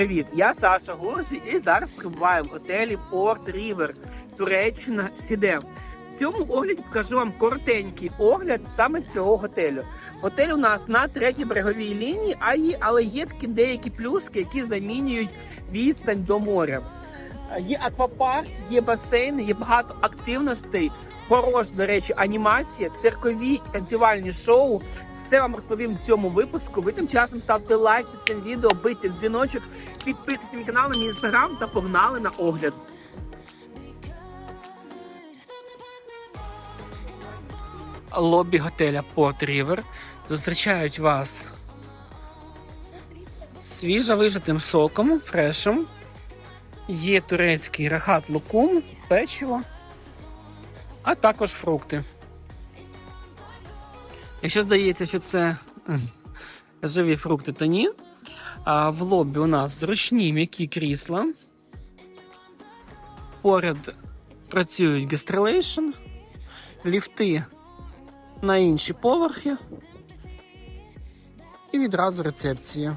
Привіт, я Саша Горжі і зараз прибуваю в готелі Порт Рівер, Туреччина Сіде. В цьому огляді покажу вам коротенький огляд саме цього готелю. Готель у нас на третій береговій лінії, але є такі деякі плюшки, які замінюють відстань до моря. Є аквапарк, є басейн, є багато активностей. Хорош, до речі, анімація, циркові танцювальні шоу. Все вам розповім в цьому випуску. Ви тим часом ставте лайк під цим відео, бийте дзвіночок, підписуйтесь на мій канал, на мій інстаграм та погнали на огляд. Лобі готеля Порт Рівер зустрічають вас свіжо вижатим соком, фрешем. Є турецький рахат лукум, печиво, а також фрукти. Якщо здається, що це живі фрукти, то ні. А в лобі у нас зручні м'які крісла. Поряд працюють гастрелейшн, ліфти на інші поверхи і відразу рецепція.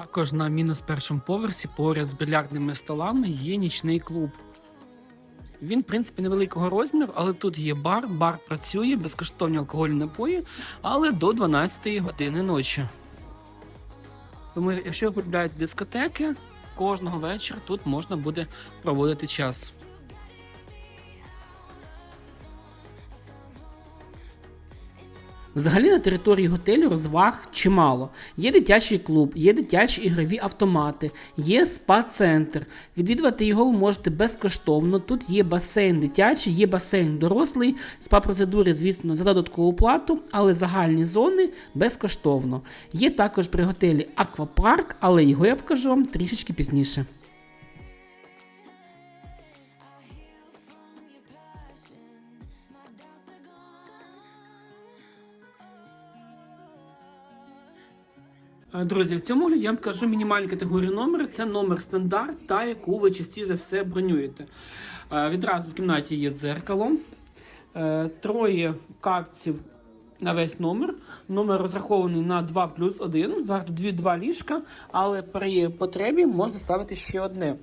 Також на мінус першому поверсі поряд з більярдними столами є нічний клуб. Він, в принципі, невеликого розміру, але тут є бар. Бар працює, безкоштовні алкогольні напої, але до 12 години ночі. Тому, якщо ви полюбляєте дискотеки, кожного вечора тут можна буде проводити час. Взагалі на території готелю розваг чимало. Є дитячий клуб, є дитячі ігрові автомати, є спа-центр. Відвідувати його ви можете безкоштовно. Тут є басейн дитячий, є басейн дорослий. Спа-процедури, звісно, за додаткову плату, але загальні зони безкоштовно. Є також при готелі аквапарк, але його я покажу вам трішечки пізніше. Друзі, в цьому огляді я вам покажу мінімальну категорію номера. Це номер стандарт, та яку ви частіше за все бронюєте. Е, Відразу в кімнаті є дзеркало, е, троє капців на весь номер. Номер розрахований на 2 плюс 1. Зараз тут дві два ліжка, але при потребі можна ставити ще одне.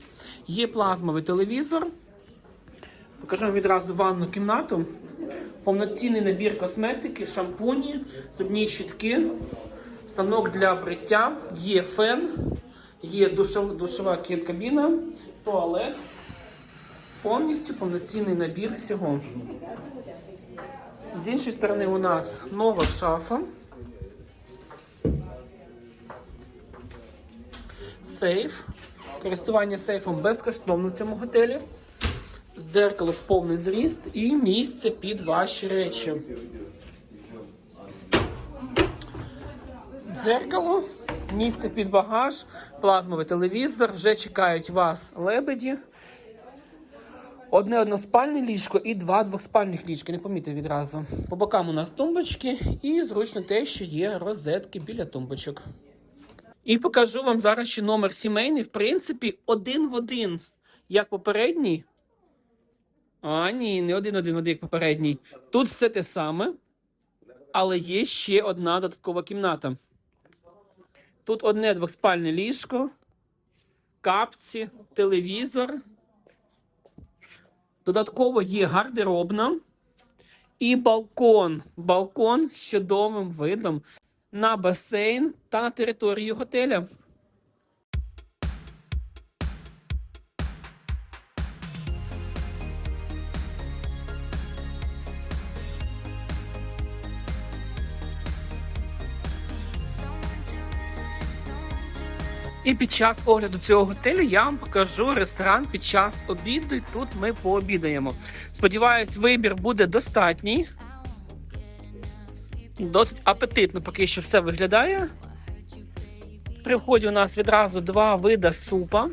Є плазмовий телевізор. Покажу відразу ванну кімнату. Повноцінний набір косметики, шампуні, зубні щітки, станок для бриття, є фен, є душов, душова кабіна, туалет. Повністю повноцінний набір всього. З іншої сторони у нас нова шафа. Сейф. Користування сейфом безкоштовно в цьому готелі. Дзеркало повний зріст і місце під ваші речі. Дзеркало, місце під багаж, плазмовий телевізор. Вже чекають вас лебеді. Одне односпальне ліжко і два двоспальних ліжка. Не помітив відразу. По бокам у нас тумбочки, і зручно те, що є розетки біля тумбочок. І покажу вам зараз ще номер сімейний. В принципі, один в один, як попередній. А, ні, не один-один в один, як попередній. Тут все те саме, але є ще одна додаткова кімната. Тут одне двоспальне ліжко, капці, телевізор. Додатково є гардеробна і балкон. Балкон з чудовим видом на басейн та на територію готеля. І під час огляду цього готелю я вам покажу ресторан під час обіду. І тут ми пообідаємо. Сподіваюсь, вибір буде достатній. Досить апетитно поки що все виглядає. При вході у нас відразу два види супа.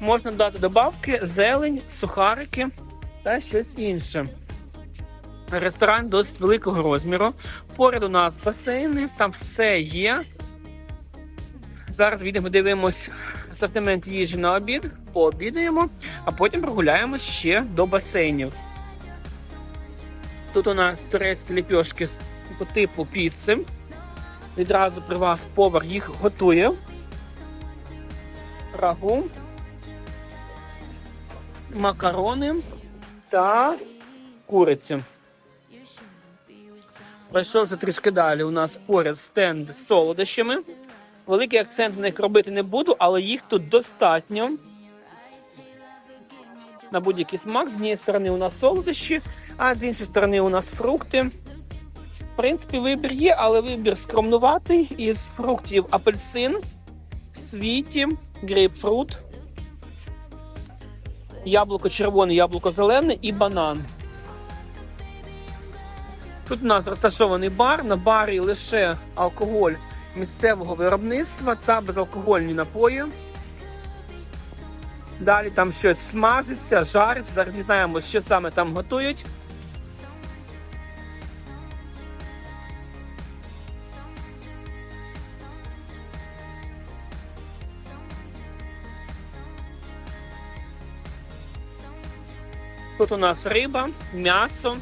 Можна додати добавки, зелень, сухарики та щось інше. Ресторан досить великого розміру. Поряд у нас басейни, там все є. Зараз відемо дивимось асортимент їжі на обід, пообідаємо, а потім прогуляємось ще до басейнів. Тут у нас турецькі ліпьошки по типу піци. Відразу при вас повар їх готує. Рагу, макарони та куриці. Пройшовши трішки далі, у нас поряд стенд з солодощами. Великий акцент на них робити не буду, але їх тут достатньо. На будь-який смак. З однієї сторони у нас солодощі, а з іншої сторони у нас фрукти. В принципі, вибір є, але вибір скромнуватий. Із фруктів апельсин, світі, грейпфрут, яблуко червоне, яблуко зелене і банан. Тут у нас розташований бар. На барі лише алкоголь місцевого виробництва та безалкогольні напої. Далі там щось смажиться, жариться. Зараз дізнаємося, що саме там готують. Тут у нас риба, м'ясо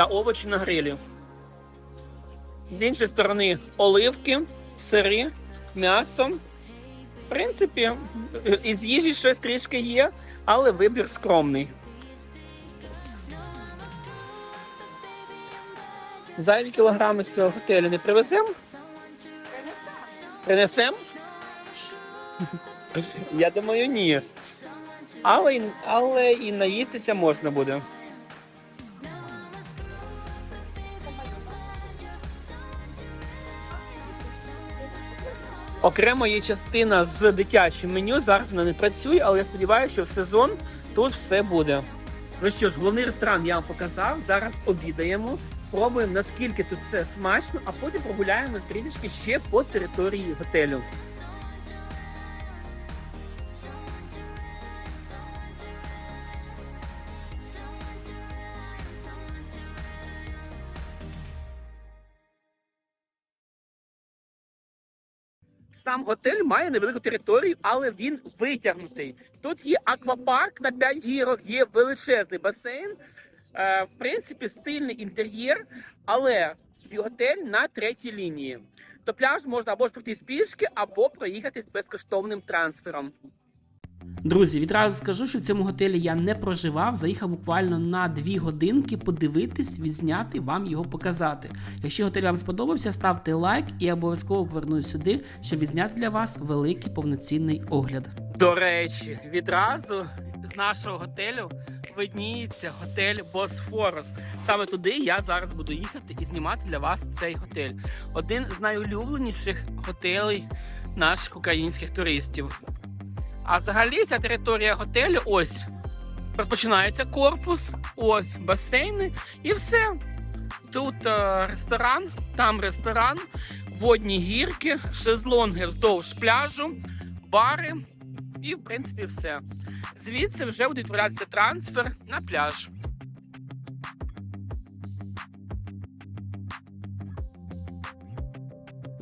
та овочі на грилі. З іншої сторони оливки, сири, м'ясо. В принципі, із їжі щось трішки є, але вибір скромний. Зайві кілограми з цього готелю не привеземо? Принесемо? Я думаю, ні. Але, але і наїстися можна буде. Окремо є частина з дитячим меню. Зараз вона не працює, але я сподіваюся, що в сезон тут все буде. Ну що ж, головний ресторан я вам показав. Зараз обідаємо, пробуємо наскільки тут все смачно, а потім прогуляємо трішки ще по території готелю. Сам готель має невелику територію, але він витягнутий. Тут є аквапарк на 5 гірок, є величезний басейн. Е, в принципі, стильний інтер'єр, але готель на третій лінії. До пляж можна або ж пройти з пішки, або проїхати з безкоштовним трансфером. Друзі, відразу скажу, що в цьому готелі я не проживав. Заїхав буквально на дві годинки подивитись, відзняти, вам його показати. Якщо готель вам сподобався, ставте лайк і обов'язково повернусь сюди, щоб відзняти для вас великий повноцінний огляд. До речі, відразу з нашого готелю видніється готель Босфорус. Саме туди я зараз буду їхати і знімати для вас цей готель. Один з найулюбленіших готелей наших українських туристів. А взагалі ця територія готелю ось розпочинається корпус, ось басейни і все. Тут е, ресторан, там ресторан, водні гірки, шезлонги вздовж пляжу, бари і, в принципі, все. Звідси вже буде відправлятися трансфер на пляж.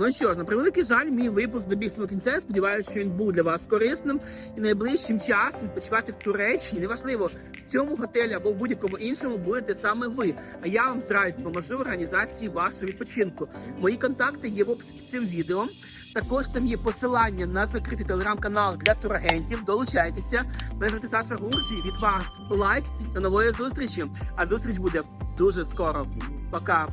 Ну що ж, на превеликий жаль, мій випуск добіг свого кінця. Я Сподіваюся, що він був для вас корисним і найближчим часом відпочивати в Туреччині. Неважливо, в цьому готелі або в будь-якому іншому будете саме ви. А я вам з радістю допоможу в організації вашого відпочинку. Мої контакти є в описі під цим відео. Також там є посилання на закритий телеграм-канал для турагентів. Долучайтеся. Мене звати Саша Гуржі. Від вас лайк до нової зустрічі. А зустріч буде дуже скоро. Пока.